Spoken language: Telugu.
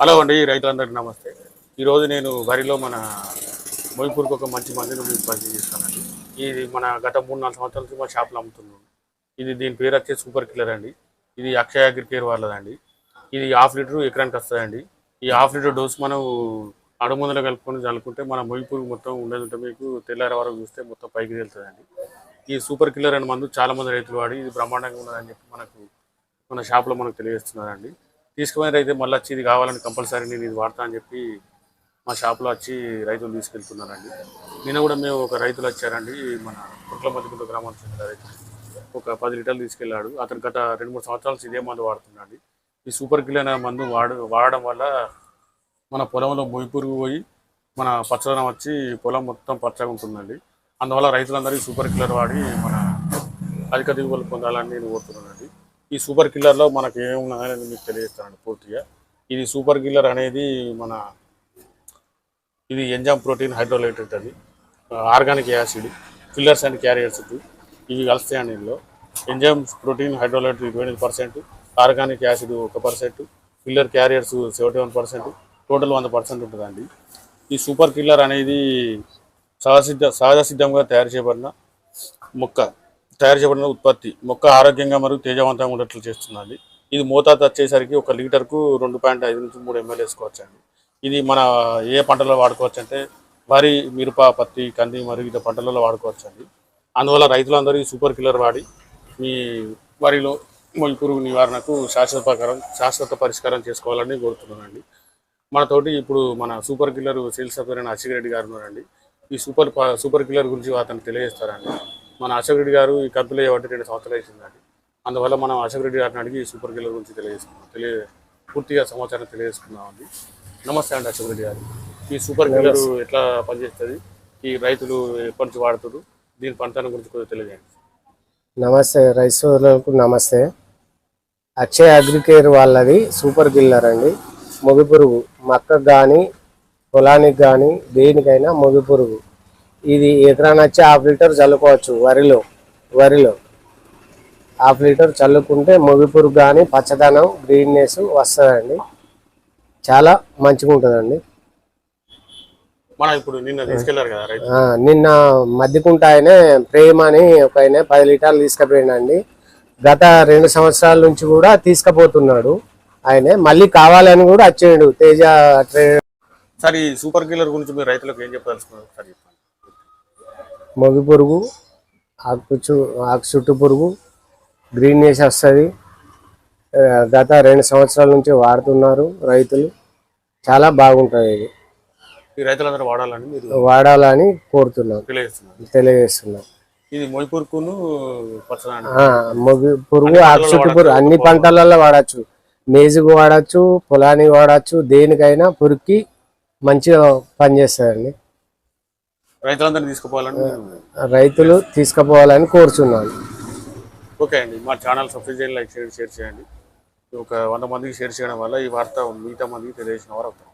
హలో అండి రైతులందరికీ నమస్తే. ఈరోజు నేను వరిలో మన మొయిపూర్కి ఒక మంచి మందిని మీకు పరిచయం చేస్తానండి. ఇది మన గత మూడు నాలుగు సంవత్సరాల నుంచి మా షాప్లో అమ్ముతున్నాను ఇది దీని పేరు వచ్చేసి సూపర్ కిల్లర్ అండి. ఇది అక్షయ అగ్రికేర్ వాళ్ళదండి. ఇది హాఫ్ లీటర్ ఎకరానికి వస్తుందండి. ఈ హాఫ్ లీటర్ డోస్ మనం అడుగుమందులో కలుపుకొని చల్లుకుంటే మన మొయిపూర్ మొత్తం ఉండేది ఉంటే మీకు తెల్లారి వరకు చూస్తే మొత్తం పైకి వెళ్తుందండి ఈ సూపర్ కిల్లర్ అనే మందు చాలామంది రైతులు వాడి ఇది బ్రహ్మాండంగా ఉన్నదని చెప్పి మనకు మన షాప్లో మనకు తెలియజేస్తున్నారండి. తీసుకుపోయిన రైతు మళ్ళీ వచ్చి ఇది కావాలని కంపల్సరీ నేను ఇది వాడతా అని చెప్పి మా షాప్లో వచ్చి రైతులు తీసుకెళ్తున్నారండి. నిన్న కూడా మేము ఒక రైతులు వచ్చారండి మన కుట్ల మధ్యకుంట గ్రామానికి చెందిన రైతు. ఒక పది లీటర్లు తీసుకెళ్ళాడు అతను గత రెండు మూడు సంవత్సరాల నుంచి ఇదే మందు వాడుతున్నాడు ఈ సూపర్ కిల్ అనే మందు వాడ వాడడం వల్ల మన పొలంలో బొయ్యి పురుగు పోయి మన పచ్చదనం వచ్చి పొలం మొత్తం పచ్చగా ఉంటుందండి. అందువల్ల రైతులందరికీ సూపర్ కిల్లర్ వాడి మన అధిక దిగుబడులు పొందాలని నేను కోరుతున్నానండి. ఈ సూపర్ కిల్లర్లో మనకి ఏమున్నదని మీకు తెలియజేస్తానండి పూర్తిగా. ఇది సూపర్ కిల్లర్ అనేది మన ఇది ఎంజామ్ ప్రోటీన్ హైడ్రోలైటెడ్ అది organic acid fillers and carriers ఇవి కలుస్తాయండి ఇందులో. ఎంజామ్ ప్రోటీన్ హైడ్రోలైటెడ్ ఇరవై ఎనిమిది పర్సెంట్ ఆర్గానిక్ యాసిడ్ ఒక percent filler carriers seventy one percent total వంద పర్సెంట్ ఉంటుందండి. ఈ సూపర్ కిల్లర్ అనేది సహజసిద్ధ సహజ సిద్ధంగా తయారు చేయబడిన మొక్క. తయారు చేయబడిన ఉత్పత్తి. మొక్క ఆరోగ్యంగా మరియు తేజవంతంగా ఉండేట్లు చేస్తున్నది. ఇది మోతాదు వచ్చేసరికి ఒక లీటర్కు రెండు పాయింట్ ఐదు నుంచి మూడు ఎంఎల్ వేసుకోవచ్చు అండి. ఇది మన ఏ పంటలో వాడుకోవచ్చు అంటే వరి మిరప పత్తి కంది మరియు ఇతర పంటలలో వాడుకోవచ్చు అండి. అందువల్ల రైతులందరూ సూపర్ కిల్లర్ వాడి మీ వరిలో మొలి పురుగు నివారణకు శాశ్వత ప్రకారం శాశ్వత పరిష్కారం చేసుకోవాలని కోరుతున్నానండి. మనతోటి ఇప్పుడు మన సూపర్ కిల్లర్ సేల్స్ అఫేర్ అయిన రెడ్డి గారు ఉన్నారండి. ఈ సూపర్ ప- సూపర్ కిల్లర్ గురించి అతను తెలియజేస్తారండి. మన అశోక్ రెడ్డి గారు ఈ కంపెనీ చేయబట్టి రెండు సంవత్సరాలు అవుతుందండి అందువల్ల మనం అశోక్ రెడ్డి గారిని అడిగి ఈ సూపర్ కిల్లర్ గురించి తెలియజేసుకున్నాం. తెలియ పూర్తిగా సమాచారం తెలియజేసుకున్నామండి నమస్తే అండి అశోక్ రెడ్డి గారు. ఈ సూపర్ కిల్లర్ ఎట్లా పనిచేస్తుంది? ఈ రైతులు ఎప్పటి నుంచి వాడుతారు దీని పనితనం గురించి కొద్దిగా తెలియజేయండి. నమస్తే. సోదరులకు నమస్తే. అక్షయ్ అగ్రికేర్ వాళ్ళది సూపర్ గిల్లర్ అండి. మొగి పురుగు. మొక్కకు కానీ పొలానికి కానీ దేనికైనా మొగి పురుగు. ఇది ఎకరాన వచ్చి హాఫ్ లీటర్ చల్లుకోవచ్చు వరిలో వరిలో. హాఫ్ లీటర్ చల్లుకుంటే మొగి పురుగు కానీ పచ్చదనం గ్రీన్నెస్ వస్తుందండి. చాలా మంచిగా ఉంటుందండి. ఇప్పుడు నిన్న తీసుకెళ్ళారు కదా రైతు? ఆ, నిన్న మద్దికుంట ఆయనే ప్రేమ్ అని ఒక ఆయన పది లీటర్లు తీసుకుపోయిండండి. గత రెండు సంవత్సరాల నుంచి కూడా తీసుకుపోతున్నాడు ఆయనే. మళ్ళీ కావాలని కూడా వచ్చేయండు తేజ ట్రే- సరే ఈ సూపర్ కిల్లర్ గురించి మీరు రైతులకు ఏం చెప్పదలుచుకున్నారు? చెప్పండి. మొగి పురుగు ఆకు చు- ఆకు చుట్టు పురుగు గ్రీన్నెస్ వస్తుంది. గత రెండు సంవత్సరాల నుంచి వాడుతున్నారు రైతులు. చాలా బాగుంటుంది ఇది. రైతులందరూ వాడాలని మీరు వాడాలని కోరుతున్నాం. తెలియజేస్తున్నాం. ఇది పచ్చదాని ఆ, మొగి పురుగు ఆకు చుట్టు పురుగు అన్ని పంటలలో వాడచ్చు. మేజుకు వాడచ్చు పొలానికి వాడచ్చు దేనికైనా పురుగుకి మంచిగా పనిచేస్తుందండి. రైతులందరినీ తీసుకుపోవాలని రైతులు తీసుకుపోవాలని కోరుచున్నాను. ఓకే అండి. మా ఛానల్ సబ్స్క్రైబ్ చేయండి లైక్ చేయండి షేర్ చేయండి. ఒక వంద మందికి షేర్ చేయడం వల్ల ఈ వార్త మిగతా మందికి తెలియజేసిన వారు అవుతారు.